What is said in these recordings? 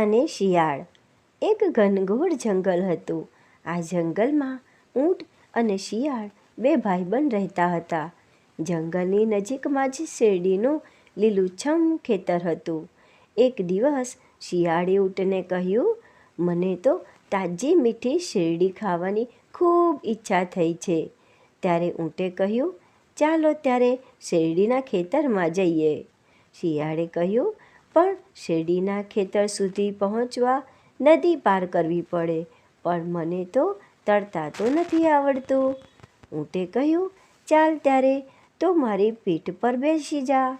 અને શિયાળ. એક ઘનઘોર જંગલ હતું. આ જંગલમાં ઊંટ અને શિયાળ બે ભાઈબંધ રહેતા હતા. જંગલની નજીકમાં જ શેરડીનું લીલુંછમ ખેતર હતું. એક દિવસ શિયાળે ઊંટને કહ્યું, મને તો તાજી મીઠી શેરડી ખાવાની ખૂબ ઈચ્છા થઈ છે. ત્યારે ઊંટે કહ્યું, ચાલો ત્યારે શેરડીના ખેતરમાં જઈએ. શિયાળે કહ્યું પણ શેરડીના ખેતર સુધી પહોંચવા નદી પાર કરવી પડે. પણ મને તો તરતા તો નથી આવડતું. ઊંટે કહ્યું, ચાલ ત્યારે તો મારી પીઠ પર બેસી જા.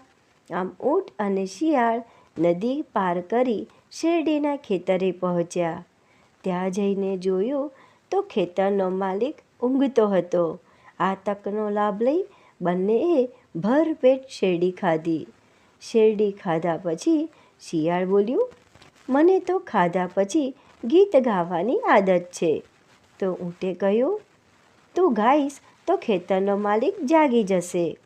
આમ ઊંટ અને શિયાળ નદી પાર કરી શેરડીના ખેતરે પહોંચ્યા. ત્યાં જઈને જોયું તો ખેતરનો માલિક ઊંઘતો હતો. આ તકનો લાભ લઈ બંનેએ ભરપેટ શેરડી ખાધી. શેરડી ખાધા પછી શિયાળ બોલ્યું, મને તો ખાધા પછી ગીત ગાવાની આદત છે. તો ઊંટે કહ્યું, તું ગાઈશ તો ખેતરનો માલિક જાગી જશે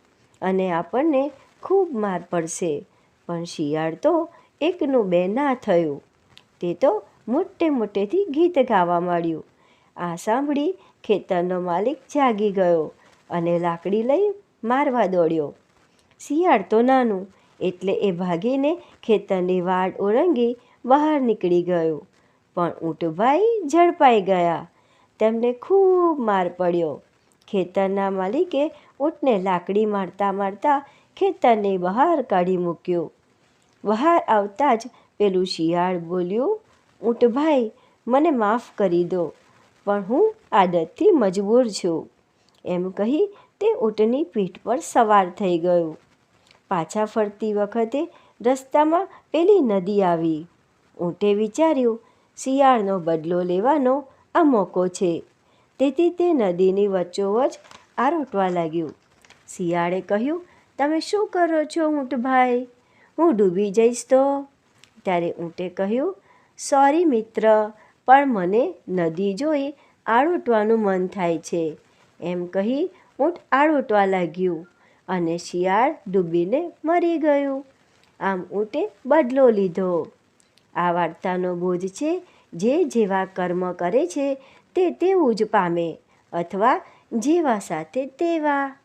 અને આપણને ખૂબ માર પડશે. પણ શિયાળ તો એકનું બે ના થયું. તે તો મોટે મોટેથી ગીત ગાવા માંડ્યું. આ સાંભળી ખેતરનો માલિક જાગી ગયો અને લાકડી લઈ મારવા દોડ્યો. શિયાળ તો નાનું એટલે એ ભાગીને ખેતરની વાડ ઓળંગી બહાર નીકળી ગયો. પણ ઊંટભાઈ ઝડપાઈ ગયા. તેમને ખૂબ માર પડ્યો. ખેતરના માલિકે ઊંટને લાકડી મારતા મારતા ખેતરની બહાર કાઢી મૂક્યો. બહાર આવતા જ પેલું શિયાળ બોલ્યું, ઊંટભાઈ, મને માફ કરી દો, પણ હું આદતથી મજબૂર છું. એમ કહી તે ઊંટની પીઠ પર સવાર થઈ ગયો. પાછા ફરતી વખતે રસ્તામાં પેલી નદી આવી. ઊંટે વિચાર્યું, શિયાળનો બદલો લેવાનો આ મોકો છે. તેથી તે નદીની વચ્ચોવચ આરોટવા લાગ્યું. શિયાળે કહ્યું, તમે શું કરો છો ઊંટભાઈ હું ડૂબી જઈશ તો? ત્યારે ઊંટે કહ્યું, સોરી મિત્ર, પણ મને નદી જોઈ આળોટવાનું મન થાય છે. એમ કહી ઊંટ આળોટવા લાગ્યું. અને શિયાળ ડૂબીને મરી ગયું. આમ ઊંટે બદલો લીધો. આ વાર્તાનો બોધ છે, જે જેવા કર્મ કરે છે, તે તેવું જ પામે, અથવા જેવા સાથે તેવા.